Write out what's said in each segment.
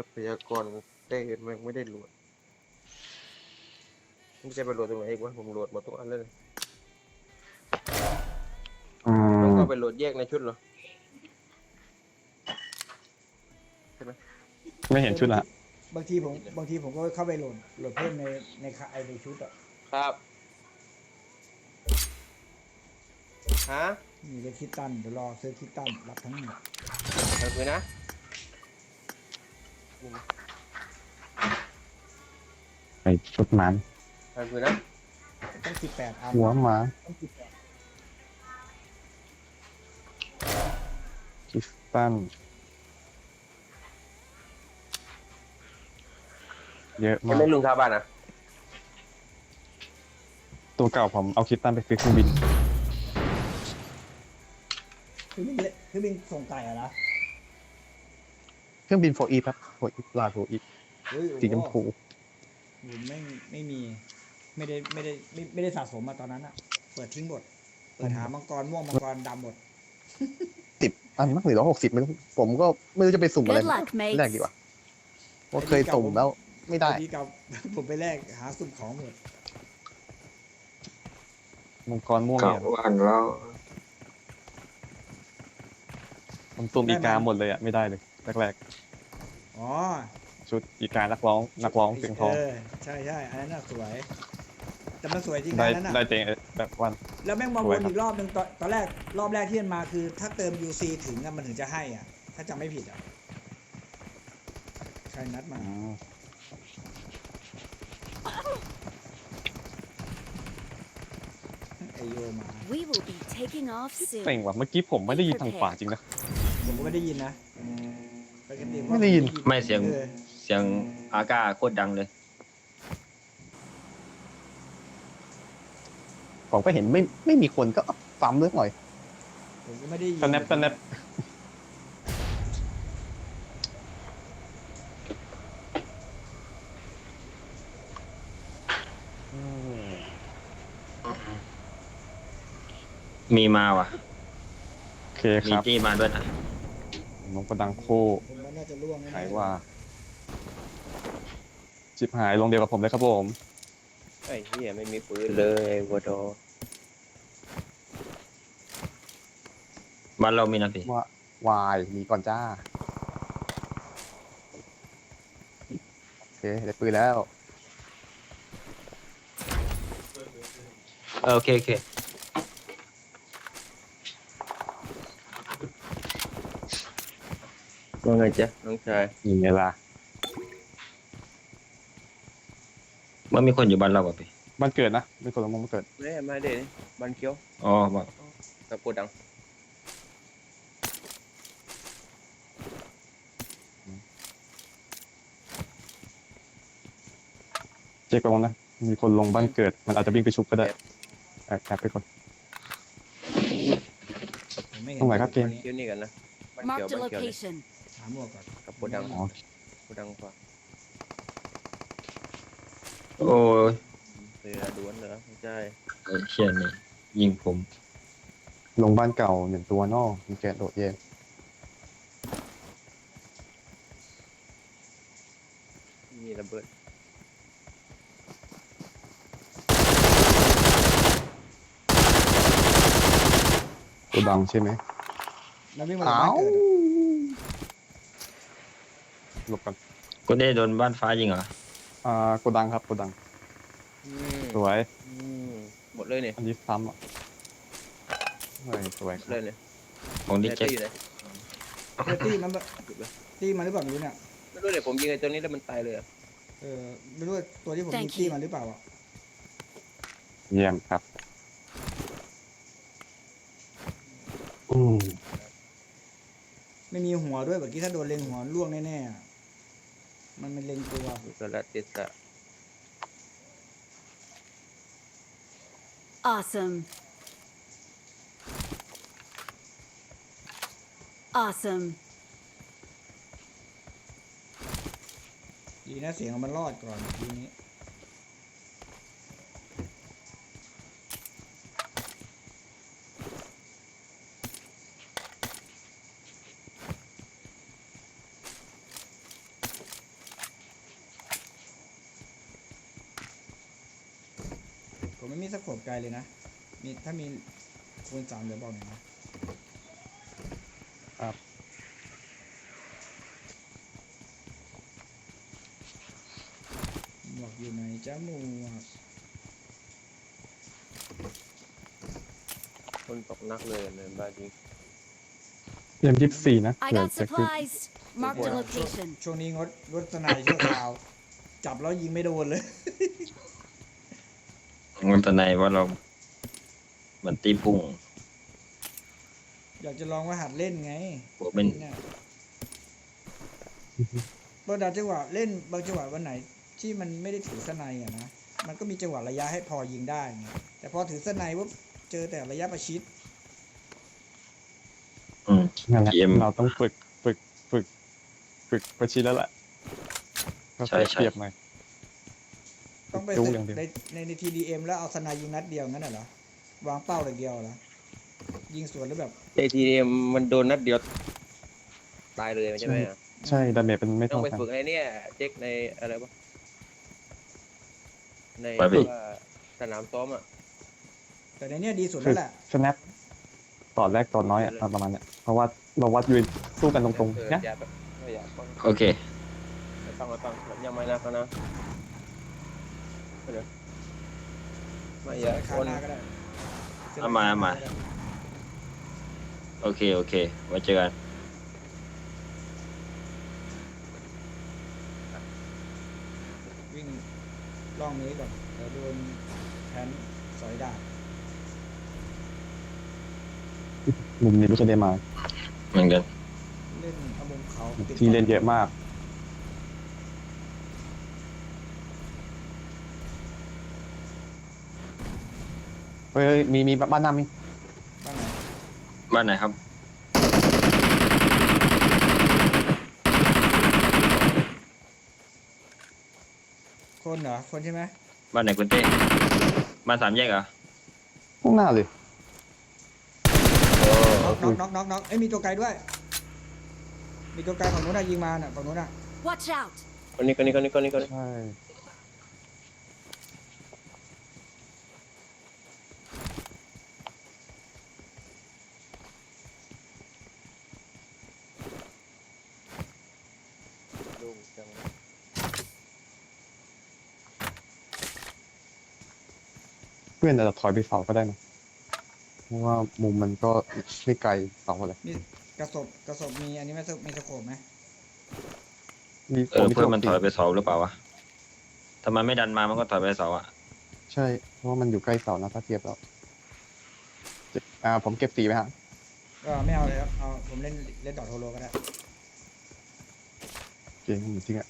รัพยากรได้เห็นมันไม่ได้โหลดไม่ใช่ไปโหลดตรงไหนอีกวะผมโหลดหมดทุกอันเลยอืมันมก็ไปโหลดแยกในชุดเหรอไม่เห็นชุดละบางทีผมบางทีผมก็เข้าไปโหลดโหลดเพิ่มในในคาไอในชุดอะครับฮะมีเลขคิดตันเดี๋ยวรอซื้อคิดตันรับทั้งหมดไปคุยนะ ไอชุดหมันไปคุยนะต้องสิบแปดอันหัวหมาต้องสิบแปดคริสตันเยอะยังมากไม่ลุงคาบ้านนะตัวเก่าผมเอาคริสตันไปซื้อเครื่องบิน คือบินเลยคือบินส่งไก่อะนะ เครื่องบินโฟอีครับโฟอีลาโฟอีเฮ้ยโอ้โหสีชมพูผมไม่ไม่มี ไม่ได้ไม่ได้ไม่ไม่ได้สะสมมาตอนนั้นอะเปิดทิ้งหมดเปิดหามังกรม่วงมังกรดำหมดสิบอันมั้งหรือร้อยหกสิบไม่รู้ผมก็ไม่รู้จะไปสุ่มอะไร Good luck, แรกดี mates. กว่าว่าเคยสุ่มแล้วไม่ได้ดีกับ ผมไปแลกหาสุ่มของหมดมังกรม่วงเก่าเนี่ยวันแล้วผมสุ่มอีกาหมดเลยอะ ไม่ได้เลย แรกอ๋อๆ ชุดอีกานักร้องนักร้องเสียงทองเออใช่ใช่อันนั้นน่ะสวย แต่มันสวยจริงได้นะอันนั้นน่ะได้เจงแบบวัน แล้วแม่งมาสววยนครับ อีกรอบหนึ่งตอนตอนแรกรอบแรกที่มันมาคือ ถ้าเติม UC ถึงอะมันถึงจะให้อะ ถ้าจำไม่ผิดอะใครนัดมาอืมไอโยมา We will be taking off เป่ง soon. ว่ะเมื่อกี้ผมไม่ได้ยินทางขวาจริงนะ ผมก็ไม่ได้ยินนะปกติว่า ไม่ได้ยิน ไม่เสียงออเสียงอากาโคตรดังเลย ผมก็เห็นไม่ไม่มีคนก็ซ้ำเรื่องหน่อยผมก็ไม่ได้ยินสแนปสแนปอืมมีมาว่ะ โอเคคมีรับจี้มาด้วยนะน้องกระดังคู่ผมว่า น่าจะล่วงแน่ๆหายว่าชิบหายลงเดียวกับผมเลยครับผมไอ้เหี้ยไม่มีปืนเลยวัวดอบ้านเรามีนะพี่ว่าวายหนีก่อนจ้าโอเคได้ปืนแล้ว เออโอเคโอเค ว่าไงจ๊ะน้องชายยิงไงล่ะว่ามีคนอยู่บ้านเราป่ะพี่บ้านเกิดนะเป็นคนละมงบ้านเกิดแม่มาเด้นี่บันเคียวอ๋อบอกกับโกดังเจ๊กลงนะมีคนลงบ้านเกิด มันอาจจะวิ่งไปชุบก็ได้แอบแอบไปก่อนผมไม่เห็นตรงไหนครับเกม เคียวนี่กันนะบันเคียว Marked a บันเคียวเลย location. หาหมวกก่อนกับโกดังอ๋อโกดังกว่าโอ้ยเรือด้วนเหรอไม่ใช่ไอ้เชี่ยนี่ยิงผมลงบ้านเก่าหนึ่งตัวนอกมีแกะโดดเย็นมีระเบิดตัวดังใช่ไหมแล้ววิ่งมาจากบ้านเกิดอะ หลบกันก็ได้โดนบ้านฟ้ายิงเหรออ่าโกดังครับโกดัง อืมสวย อืมหมดเลยเนี่ยอันนี้ซ้ำอะเฮ้ยสวยคเลรับยเนี่ยของดิแต่เจ็ที่อยู่ไหนเออตี้มันแบบตี้มันหรือเปล่าไม่รู้เนี่ย ไม่รู้เนี่ยผมยิงไอ้ตัวนี้แล้วมันตายเลยอะเออไม่รู้ว่าตัวที่ผมยิง Thank ตี้ you มันหรือเปล่าอะเยี่ยมครับอืมไม่มีหัวด้วยเมื่อกี้ถ้าโดนเล็งหัวล่วงแน่ๆอะ มันเป็นเล็งตัวสลัดติดสะ Awesome. Awesome. ดีนะเสียงมันรอดก่อนทีนี้ ไม่มีสโคปไกลเลยนะ มีถ้ามีคูณสามเดี๋ยวบอกหน่อยนะหมวกอยู่ไหนจ้าหมวกคนตกนักเลยในบ้านจริงเตรียมยี่สิบสี่นะ I เผื่อ got จะขึ้น supplies. Marked a ช่วง location. ช่วงนี้งดงดสนายชั่วคราว จับแล้วยิงไม่โดนเลย มันตะในว่าเรามันตีพุ่งอยากจะลองว่าหัดเล่นไงหัวเป็นเนี่ยบางจังหวะเล่นบางจังหวะวันไหน ที่มันไม่ได้ถือสไนด์อะนะมันก็มีจังหวะระยะให้พอยิงได้ไงแต่พอถือสไนด์ปุ๊บเจอแต่ระยะประชิดอืมนั่นแหละ GM เราต้องฝึกฝึกฝึก ฝึกประชิดแล้วแหละก็ใช่ใช่ เปรียบหน่อย ต้องไปจุ๊ศึกอย่างเดียวในในในทีดีเอ็มแล้วเอาสไนด์ยิงนัดเดียวงั้นน่ะเหรอวางเป้าเลยเดียวเหรอยิงสวนหรือแบบเจทีเอ็มมันโดนนัดเดียวตายเลยใช่ไหมอะใช่ดาเมจเป็นไม่ต้อเท่างไปกันฝึกในเนี่ยเจ๊กในอะไรวะในไปพี่ว่าสนามซ้อมอะ แต่ในเนี้ยดีสุดแล้วแหละสแนปตอนแรกตอนน้อยอะประมาณเนี้ยเพราะว่าเราวัดยืนสู้กันตรงเออๆนะอย่าแบบไม่อยากฟังโอเค ไม่ต้องไม่ต้องยังไม่นักนะ เดี๋ยวไม่อยากคาคนหน้าก็ได้เอามาเอามา โอเค โอเค ไว้เจอกัน วิ่งล่องนี้ก่อนเดี๋ยวโดนแทนสอยดาบมุมนี้ไม่เคยได้มาเหมือนกัน เล่นเอามุมเขาปิดที่เล่นเยอะมาก เฮ้ยมีมีบ้านน้ำมีบ้านไหนบ้านไหนครับ คนเหรอ คนใช่ไหมบ้านไหนคุณเต้บ้านสามแยกเหรอข้างหน้าเลย น็อกน็อกน็อกน็อกเอ้ยมีตัวไกลด้วย มีตัวไกลฝั่งนู้นน่ะยิงมาน่ะฝั่งนู้นน่ะ Watch out. คนนี้คนนี้คนนี้คนนี้คนนี้ ใช่ ลูกจัง เพื่อนอาจจะถอยไปเสาก็ได้นะเพราะว่ามุมมันก็ไม่ไกลเสาเลยนี่กระสบกระสบมีอันนี้ไหม่มีสโคปไหมมีเออมีเพื่อนมันโจถอยตีไปเสาหรือเปล่าวะถ้ามันไม่ดันมามันก็ถอยไปเสาอะใช่ เพราะว่ามันอยู่ใกล้เสานะถ้าเทียบแล้วเจ็บอ่า ผมเก็บสีไหมฮะก็ไม่เอาเลยครับเอาผมเล่นเล่นดอทโทโลก็ได้ เก่งจริงๆอะ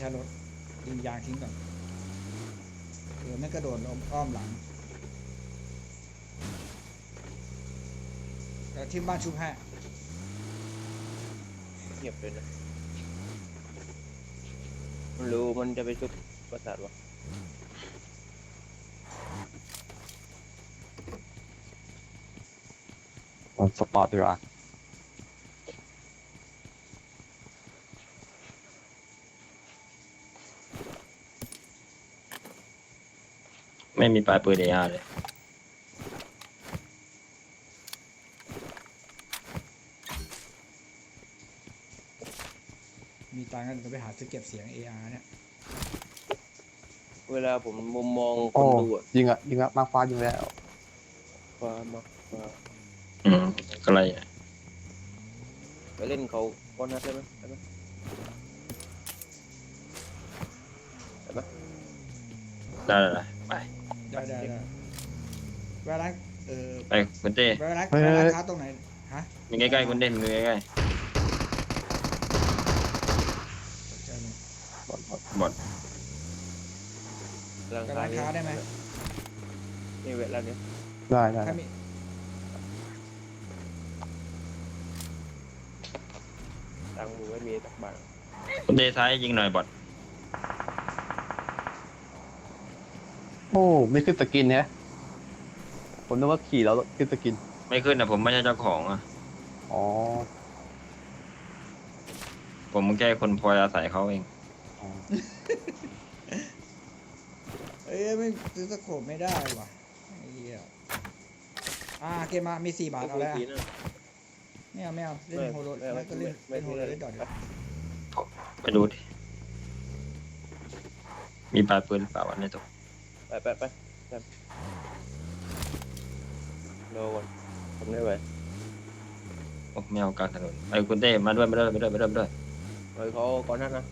ชาร์จรถยิงยางทิ้งก่อนเออไม่กระโดดลงอ้อมหลังแล้วที่บ้านชุบให้เงียบเลยนะมันรู้มันจะไปชุบประสาทวะผมสปอร์ตดีกว่า ไม่มีปลายปืนเออาเลย มีตังค์กันก็ไปหาซื้อเก็บเสียง AR เนี่ย เวลาผมมุมมองคโอ้นดูอะยิงอะยิงอะมาฟ้ายิงแล้วฟ้ามาฟ้าอืมก็ไรอะไปเล่นเขาก้อนนัดได้ไหมได้ไหมได้ได้ได้ ได้ได้แวะร้านเออไปคุณเต้แวะร้านแวะร้านค้าตรงไหนฮะมึงใกล้ๆคุณเต้มึงใกล้ๆบอดบอดกอดร้านค้าได้ไหมนี่เวลาเนี้ยได้ได้มตังค์มึงไม่มีตักบังคุณเต้ท้ายยิงหน่อยบอด โอ้ไม่ขึ้นสกินเนี่ยผมนึกว่าขี่แล้วขึ้นสกิน ไม่ขึ้นนะผมไม่ใช่เจ้าของอะ อ๋อ ผมแค่คนพลอยอาศัยเขาเองอ๋อเอ้ยไม่ซื้อสโคปไม่ได้ว่ะไอ้เหี้ยอ่าเกมมามีสี่บาทเอาแล้วทีนะไม่เอาไม่เอาเล่นไม่โฮโลไม่ไม่ก็เล่นไม่เล่นโฮโลไม่เล่นดอทดีกว่าไปดูดิ มีปลายปืนหรือเปล่าวันนี้ตัว ไปไปไปครับโดนผมไม่ไหวโอ้ไม่เอากลางถนนไอ้คุณเต้มาด้วยมาด้วยมาด้วยมาด้วยมาด้วยเฮ้ยเขาก่อนหนั้นนะ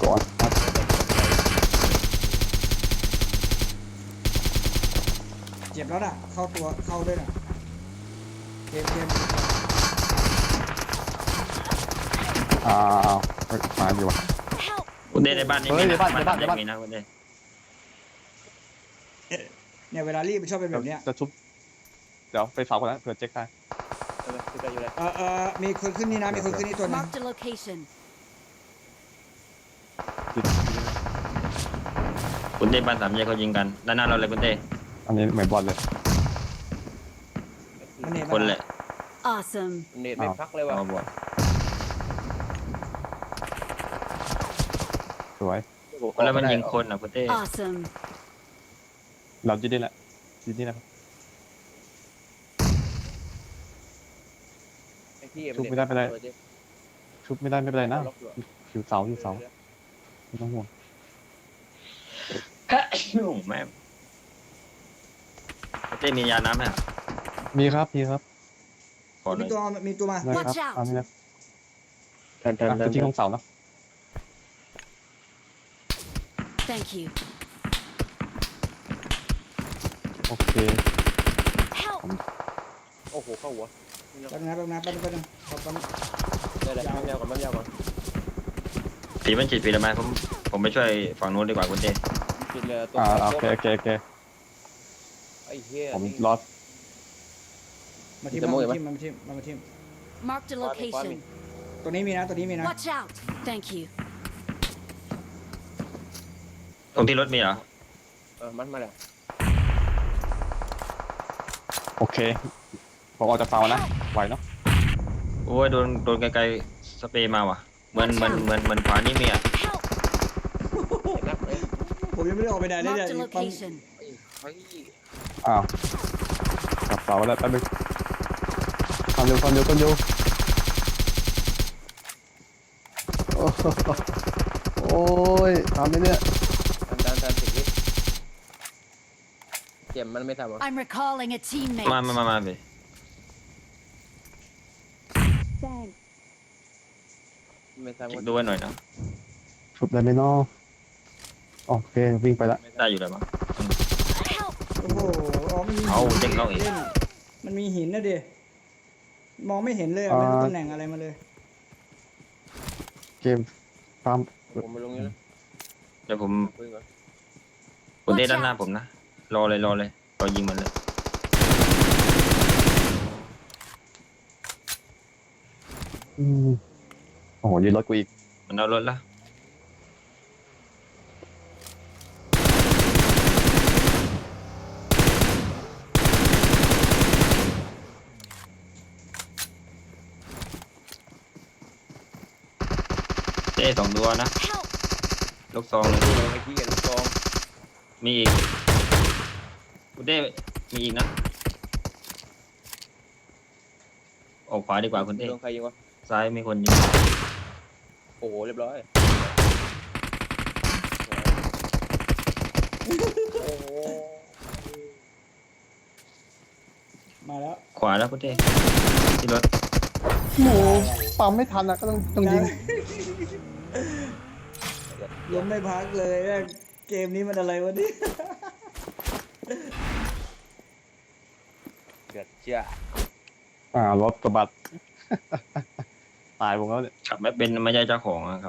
ก่อนครับเจ็บแล้วน่ะ เข้าตัวเข้าด้วยน่ะเกมเกม อ้าวเฮ้ยมาดีวะ Help! คุณเต้ในบ้านนี่เฮ้มียนในบ้านในบ้านในบ้าน มีนะคุณเต้เนี่ยเวลารีบมันชอบเป็นแบบเนี้ยจะชุบ เดี๋ยวไปฝากคนนั้นเผื่อเจ๊กได้ใช่ไหมที่ใกล้อยู่เลยเออเออมีคนขึ้นนี่นะมีคนขึ้นนี่ตัวหนึง Marked a location. คุณเต้บ้านสามแยกเขายิงกันด้านหน้าเราเลยคุณเต้อันนี้เหมือนบอลเลย มันเน็ตคนแหละ Awesome. เน็ตไม่พักเลยว่ะเอาบอล สวย แล้วมันยิงคนอะคุณเต้ Awesome. เรายืดนี่แหละยืดนี่แหละครับไอ้ที่ชุบไม่ได้ไม่ได้เปิดิชุบไม่ได้ไม่เป็นไรนะล็อกอยู่อยู่เสาอยู่เสาไม่ต้องห่วงแม่งคุณเต้มียาน้ำไหมอะมีครับมีครับขอหมีน่อยตัวมีตัวมา ได้ครับ Watch out เอานี่นะทันทันอะทัจะนทิ้งของเสานะ Thank you. โอเค Help! โอ้โหเข้าหัวแป๊บนึงนะแป๊บนึงนะแป๊บนึงแป๊บนึงขอแป๊บนึงได้เลยไม่ยาวก่อนไม่ยาวก่อนผีมันฉีดผีทำไมผมผมไปช่วยฝั่งนู้นดีกว่าคุณเต้กินเลยตัวอ่าไฟโอเคโอเคโอเคไอ้เหี้ยผมนี่รอดมาทิมจะมาโม่มาไหมทิมมาทิมมาทิม Marked a Quad me, quad location. me. ตัวนี้มีนะตัวนี้มีนะ Watch out! Thank you. ต รงที่รถมีเหรอ เออ มันมาแล้วโอเคผมออกจากเสานะไหวเนาะโอ้ยโดนโดนไกลๆสเปรย์มาว่ะ เหมือนเหมือนเหมือนเหมือนขวานี่มีอะ Help! เห็นนักเลยผมยังไม่ได้ออกไปไหนเลยเนี่ย Marked a ปั๊ม location. เฮ้ยอ้าวกลับเสาแล้วแป๊บนึงความเร็วความเร็วความเร็วโอ้โหโอ้ยทำไหมเนี่ย ทันทันทันสิบวิ เจ็บมันไม่ทำหรอ I'm recalling a มา teammate. มามามาไป Thanks. ไม่ทำก็ดูไว้หน่อยนะ ชุบได้ไหมเนาะโอเควิ่งไปละได้อยู่แล้วมั้ง Help! โอ้โหอ๋อมันมีเอาหินเด้งเข้าอีก ล่นมันมีหินนะเดมองไม่เห็นเลยอะไม่รู้ตำแหน่งอะไรมาเลย เกมตามผมไปลงนี้นะเดี๋ยวผมคุยก่อนคุณเต้ด้านหน้าผมนะ รอเลยรอเลยรอยิงมันเลยอืมโอ้โหยืนรถกูอีกมันเอารถละเต้สองตัวนะ Help! ลูกซองเลยดูเลยไอ้ที่กับลูกซอง มีอีกคุณ เต้มีอีกนะออกขวาดีกว่าคุณเต้โดนใครยิงวะ ซ้ายมีคนยิงโอ้โห เรียบร้อยโอ้โหมาแล้วขวาแล้วคุณเต้ที่รถโอ้โหปั๊มไม่ทันอะก็ต้องต้องยิงล้มไม่พักเลยแม่งเกมนี้มันอะไรวะเนี่ย เดือดเจ้าอ่ารถกระบะ ตายผมแล้วเนี่ย ขับไม่เป็นไม่ใช่เจ้าของอะครับ